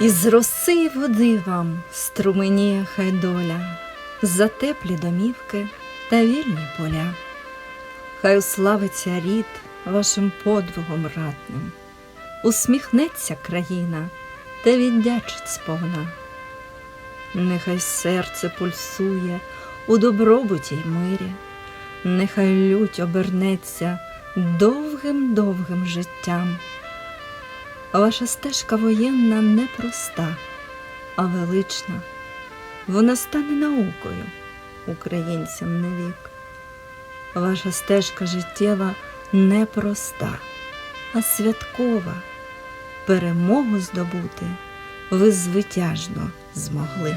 Із роси води вам струменіє хай доля, за теплі домівки та вільні поля. Хай уславиться рід вашим подвигом ратним, усміхнеться країна та віддячить сповна. Нехай серце пульсує у добробуті й мирі, нехай лють обернеться довгим-довгим життям. Ваша стежка воєнна непроста, а велична. Вона стане наукою українцям на вік. Ваша стежка життєва непроста, а святкова. Перемогу здобути ви звитяжно змогли.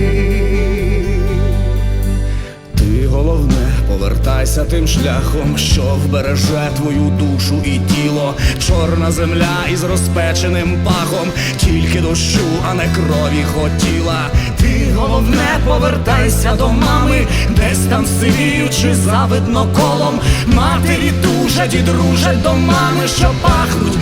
Повертайся тим шляхом, що вбереже твою душу і тіло, чорна земля із розпеченим пахом, тільки дощу, а не крові хотіла. Ти головне, повертайся до мами, десь там сивіючи завидно колом. Матері дуже і дружать до мами, що пахнуть